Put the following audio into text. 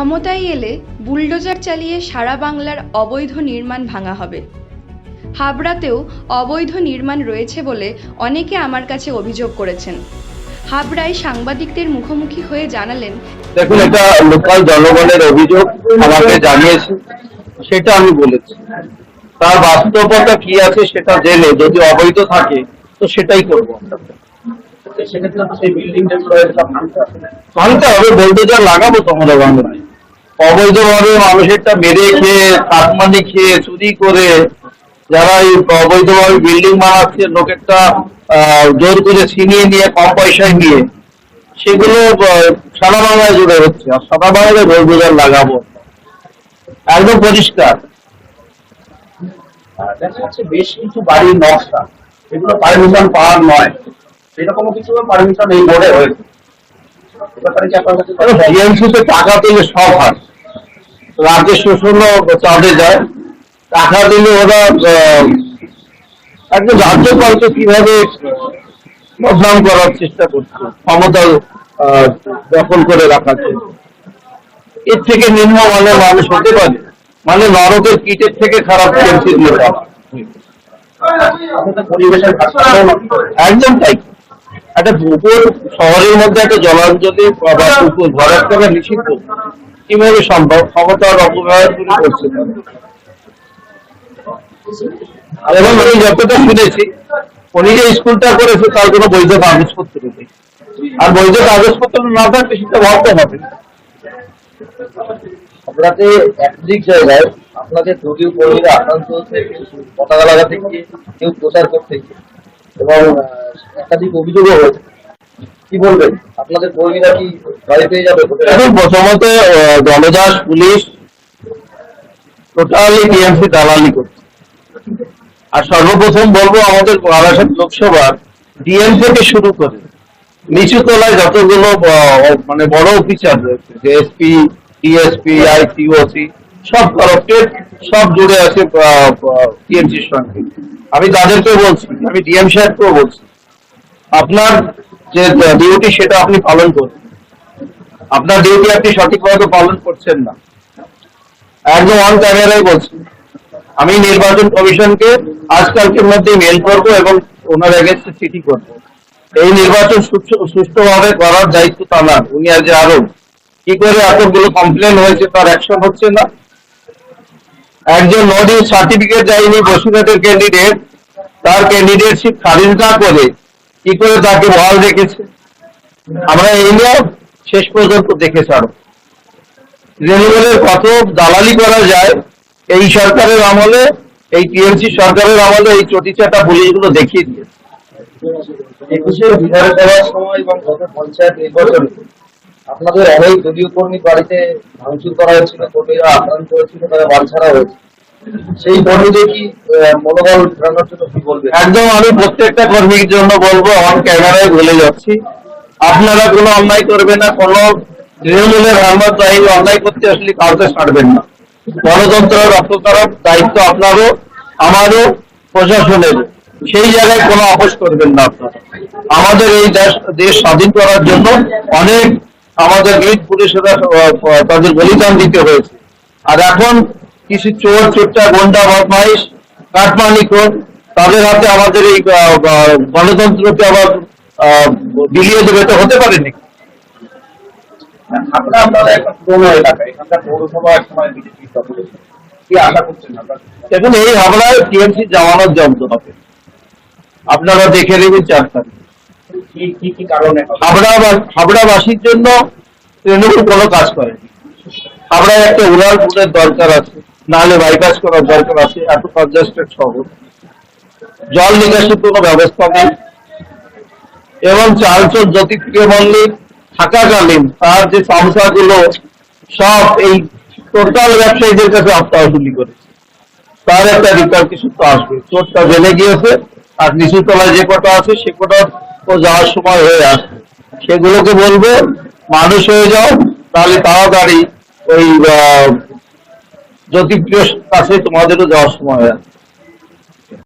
ক্ষমতায় এলে বুলডোজার চালিয়ে সারা বাংলার অবৈধ নির্মাণ ভাঙা হবে। হাবড়াতেও অবৈধ নির্মাণ রয়েছে বলে অনেকে আমার কাছে অভিযোগ করেছেন। হাবড়ায় সাংবাদিকদের মুখোমুখি হয়ে জানালেন দেখুন এটা লোকাল জনগণের অভিযোগ আমাকে জানিয়েছে সেটা আমি বলেছি। তার বাস্তবতা কি আছে সেটা জেনে যদি অবৈধ থাকে তো সেটাই করব ভাঙতে হবে। বলতে যা লাগাবো তোমরা বাংলায় অবৈধভাবে মানুষেরটা মেরে খেয়ে কাটমানি খেয়ে চুরি করে যারা এই অবৈধভাবে বিল্ডিং বানাচ্ছে লোকেরটা জোর করে ছিনিয়ে নিয়ে কম পয়সায় নিয়ে সেগুলো সারা বাংলায় জুড়ে হচ্ছে। আর সারা বাংলায় গোলবাজার লাগাবো একদম পরিষ্কার। দেখা যাচ্ছে বেশ কিছু বাড়ির নকশা। এগুলো পারমিশন পাওয়ার নয়। সেরকম কিছু পারমিশন এই বোর্ডে হয়েছে। টাকা পেলে সব হয়। রাজ্যের শোষণও চাঁদে যায়। টাকা দিলে ওরা একদম রাজ্যপালকে কীভাবে বদনাম করার চেষ্টা করছে, ক্ষমতা দখল করে রাখার এর থেকে নিম্ন মানের মানুষ হতে পারে। মানে নরকের কিটের থেকে খারাপ বিএমসি দিয়ে একদম তাই। একটা পুকুর শহরের মধ্যে একটা জলাঞ্জলি বা পুকুর ভরাট করা নিষিদ্ধ। কীভাবে সম্ভব? ক্ষমতার অপব্যবহার করে করছে। এবং আমি যতটা শুনেছি, উনি যে স্কুলটা করেছে, তার কোনো বৈধ কাগজপত্র নেই। আর বৈধ কাগজপত্র না থাকলে সেটা ভাবতে হবে। আপনাতে একাধিক জায়গায় আপনাদের দলীয় কর্মীরা আক্রান্ত হচ্ছে, পতাকা লাগাতে গিয়ে কেউ প্রচার করতে এবং একাধিক অভিযোগও হয়েছে। কি বলবেন? আপনাদের কর্মীরা কি ভয় পেয়ে যাবে? এখন প্রথমত আহ, দলদাস পুলিশ টোটালি টিএমসি দালালি করছে। আর সর্বপ্রথম বলব আমাদের বারাসাত লোকসভার ডিএম থেকে শুরু করে নিচু যতগুলো মানে বড় অফিসার রয়েছে এসপি ডিএসপি আইসিওসি সব কারাপ্টেড সব জুড়ে আছে টিএমসির সঙ্গে। আমি তাদেরকে বলছি আমি ডিএম সাহেবকেও বলছি আপনার যে ডিউটি সেটা আপনি পালন করুন আপনার ডিউটি আপনি সঠিকভাবে পালন করছেন না। একদম অন ক্যামেরায় বলছি। আমি নির্বাচন কমিশনকে আজকালকের মধ্যে মেল করব এবং ওনার এগেনস্টে চিঠি করব। এই নির্বাচন সুষ্ঠু- সুষ্ঠুভাবে করার দায়িত্ব তার, উনি আজ আরও। কি করে এতগুলো কমপ্লেন হয়েছে তার অ্যাকশন হচ্ছে না। একজন নদী সার্টিফিকেট যায়নি বসুরহাটের ক্যান্ডিডেট তার ক্যান্ডিডেটশিপ খারিজ না করে কি করে তাকে বহাল রেখেছে আমরা এই নিয়ে শেষ পর্যন্ত দেখে ছাড়ো তৃণমূলের কত দালালি করা যায়, এই সরকারের আমলে, এই টিএমসি সরকারের আমলে এই চটিচাটা পুলিশগুলো দেখিয়ে দিয়েছে। একুশে বিধানসভার সময় এবং গত পঞ্চায়েত আপনাদের কর্মী বাড়িতে করা হয়েছিল আক্রান্ত তারা ছাড়া হয়েছে সেই মনোবল ফেরানোর জন্য কি বলবেন? একদম, আমি প্রত্যেকটা কর্মীর জন্য বলব অন ক্যামেরায় বলে যাচ্ছি। আপনারা কোনো অন্যায় করবেন না, কোনো তৃণমূলের হামলার বাহিনী অন্যায় করতে আসলে কাউকে ছাড়বেন না। গণতন্ত্র করার দায়িত্ব আপনারও, আমারও, প্রশাসনের। সেই জায়গায় কোনো আপোষ করবেন না আপনারা। আমাদের এই দেশ দেশ স্বাধীন করার জন্য অনেক আমাদের বীর পুলিশেরা তাদের বলিদান দিতে হয়েছে। আর এখন কিছু চোর চোরটা গন্ডা, বদমাইশ কাটমানি কোন তাদের হাতে আমাদের এই গণতন্ত্রকে আবার বিলিয়ে দেবে তো হতে পুরোনো। এখন এই হামলায় টিএমসি জব্দ হবে। আপনারা দেখে নেবেন চার হাবড়াবাসীর জন্য তৃণমূল কোনো কাজ করেনি। হাবড়ায় একটা উড়াল পুলের দরকার আছে। নাহলে বাইপাস করার দরকার আছে, এত কনজাস্টেড শহর। জল নিকাশের কোনো ব্যবস্থা নেই। এবং চালচল জ্যোতিপ্রিয় মল্লিক থাকাকালীন তার যে সংস্থাগুলো সব এই টোটাল ব্যবসায়ীদের কাছে আত্মাহুলি করেছে। তার একটা রিপার্কেশন তো আসবে। চোরটা জেলে গিয়েছে, আর নিচু তলায় যে কটা আছে, সে কটা ও যাওয়ার সময় হয়ে আসবে। সেগুলোকে বলব, মানুষ হয়ে যাও, তাহলে তাড়াতাড়ি ওই জ্যোতিপ্রিয় কাছে তোমাদেরও যাওয়ার সময় আছে